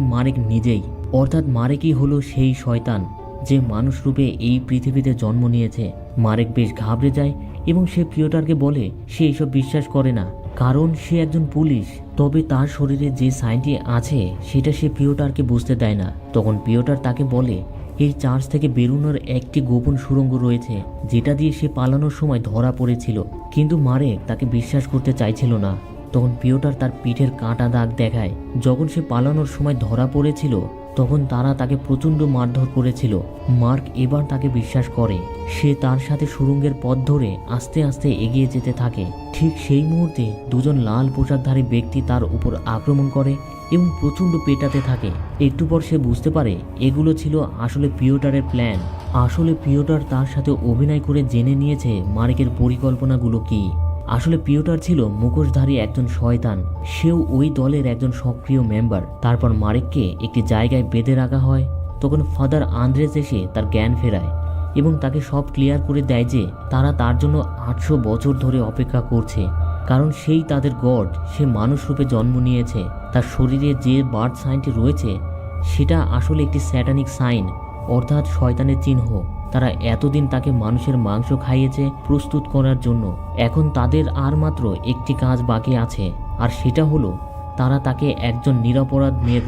মারেক নিজেই, অর্থাৎ মারেকই হলো সেই শয়তান যে মানুষ রূপে এই পৃথিবীতে জন্ম নিয়েছে। মারেক বেশ ঘাবড়ে যায় এবং সে পিওটারকে বলে, সে এইসব বিশ্বাস করে না। কারণ সে একজন পুলিশ। তবে তার শরীরে যে সাইনটি আছে, সেটা সে পিওটারকে বুঝতে দেয় না। তখন পিওটার তাকে বলে, এই চার্চ থেকে বেরোনোর একটি গোপন সুড়ঙ্গ রয়েছে, যেটা দিয়ে সে পালানোর সময় ধরা পড়েছিল। কিন্তু মারেক তাকে বিশ্বাস করতে চাইছিল না। তখন পিওটার তার পিঠের কাঁটা দাগ দেখায়। যখন সে পালানোর সময় ধরা পড়েছিল, তখন তারা তাকে প্রচণ্ড মারধর করেছিল। মার্ক এবার তাকে বিশ্বাস করে। সে তার সাথে সুরঙ্গের পথ ধরে আস্তে আস্তে এগিয়ে যেতে থাকে। ঠিক সেই মুহূর্তে দুজন লাল পোশাকধারী ব্যক্তি তার উপর আক্রমণ করে এবং প্রচণ্ড পেটাতে থাকে। একটু পর সে বুঝতে পারে, এগুলো ছিল আসলে পিওটারের প্ল্যান। আসলে পিওটার তার সাথে অভিনয় করে জেনে নিয়েছে মার্কের পরিকল্পনাগুলো কী। আসলে পিওটার ছিল মুখোশধারী একজন শয়তান। সেও ওই দলের একজন সক্রিয় মেম্বার। তারপর মারেককে একটি জায়গায় বেঁধে রাখা হয়। তখন ফাদার আন্দ্রেস এসে তার জ্ঞান ফেরায় এবং তাকে সব ক্লিয়ার করে দেয় যে তারা তার জন্য আটশো বছর ধরে অপেক্ষা করছে। কারণ সেই তাদের গড, সে মানুষ রূপে জন্ম নিয়েছে। তার শরীরে যে বার্থ সাইনটি রয়েছে, সেটা আসলে একটি স্যাটানিক সাইন। অর্থাৎ শয়তানের চিহ্ন। তারা এতদিন তাকে মানুষের মাংস খাইয়েছে প্রস্তুত করার জন্য। এখন তাদের আর মাত্র একটি কাজ বাকি আছে, আর সেটা হলো তারা তাকে একজন নিরাপরাধ মেয়ের